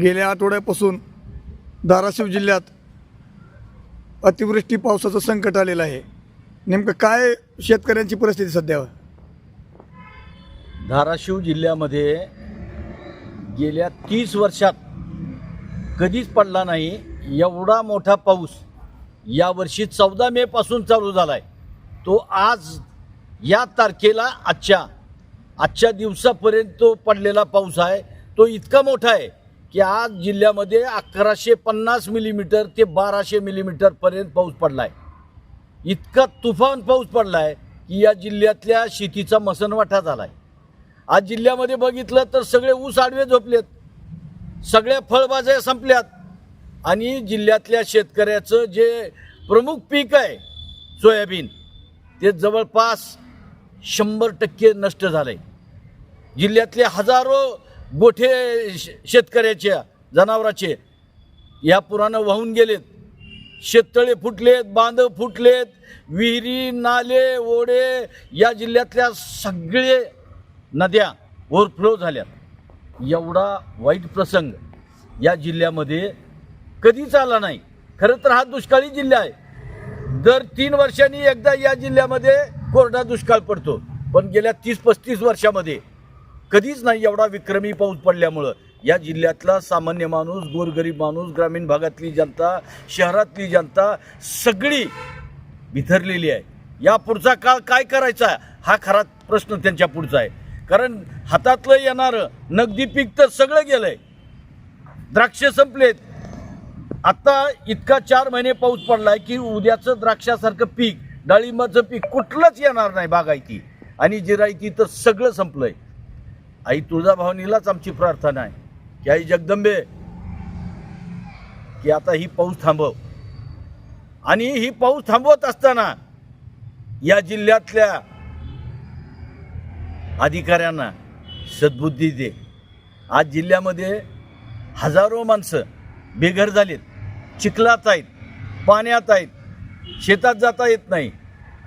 गेल्या आठवड्यापासून धाराशिव जिल्ह्यात अतिवृष्टी पावसाचं संकट आलेलं आहे. नेमकं काय शेतकऱ्यांची परिस्थिती सध्या? धाराशिव जिल्ह्यामध्ये गेल्या तीस वर्षात कधीच पडला नाही. एवढा मोठा पाऊस यावर्षी चौदा मे पासून चालू झाला आहे तो आज या तारखेला आजच्या आजच्या दिवसापर्यंत तो पडलेला पाऊस आहे. तो इतका मोठा आहे की आज जिल्ह्यामध्ये अकराशे पन्नास मिलीमीटर ते बाराशे मिलीमीटरपर्यंत पाऊस पडला आहे इतका तुफान पाऊस पडला आहे की या जिल्ह्यातल्या शेतीचा मसनवाटा झाला आहे आज जिल्ह्यामध्ये बघितलं तर सगळे ऊस आडवे झोपलेत. सगळ्या फळभाज्या संपल्यात. आणि जिल्ह्यातल्या शेतकऱ्याचं जे प्रमुख पीक आहे सोयाबीन ते जवळपास शंभर टक्के नष्ट झालं आहे जिल्ह्यातले हजारो गोठे श- शेतकऱ्याच्या जनावराचे या पुरानं वाहून गेलेत. शेततळे फुटलेत बांध फुटलेत विहिरी नाले ओढे या जिल्ह्यातल्या सगळे नद्या ओव्हरफ्लो झाल्यात. एवढा वाईट प्रसंग या जिल्ह्यामध्ये कधीच आला नाही. खरं तर हा दुष्काळी जिल्हा आहे. दर तीन वर्षांनी एकदा या जिल्ह्यामध्ये कोरडा दुष्काळ पडतो. पण गेल्या तीस पस्तीस वर्षामध्ये कधीच नाही एवढा विक्रमी पाऊस पडल्यामुळं. या जिल्ह्यातला सामान्य माणूस गोरगरीब माणूस ग्रामीण भागातली जनता शहरातली जनता सगळी बिथरलेली आहे. या पुढचा काळ काय करायचा? हा खरा प्रश्न त्यांच्या पुढचा आहे. कारण हातातलं येणारं नगदी पीक तर सगळं गेलंय. द्राक्ष संपलेत. आत्ता इतका चार महिने पाऊस पडलाय की उद्याचं द्राक्षासारखं पीक डाळिंबाचं पीक कुठलंच येणार नाही बागायती. आणि जिरायती तर सगळं संपलंय. आई तुळजाभवानीलाच आमची प्रार्थना आहे. की आई जगदंबे की आता ही पाऊस थांबव. आणि ही पाऊस थांबवत असताना या जिल्ह्यातल्या अधिकाऱ्यांना सद्बुद्धी दे. आज जिल्ह्यामध्ये हजारो माणसं बेघर झालीत चिखलात आहेत पाण्यात आहेत शेतात जाता येत नाही.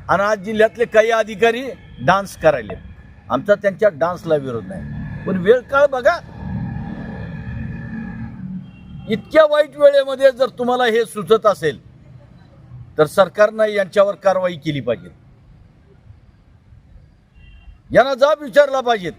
आणि आज जिल्ह्यातले काही अधिकारी डान्स करायले आमचा त्यांच्या डान्सला विरोध नाही. पण वेळ काळ बघा. इतक्या वाईट वेळेमध्ये जर तुम्हाला हे सुचत असेल तर सरकारनं यांच्यावर कारवाई केली पाहिजे. यांना जाब विचारला पाहिजेत.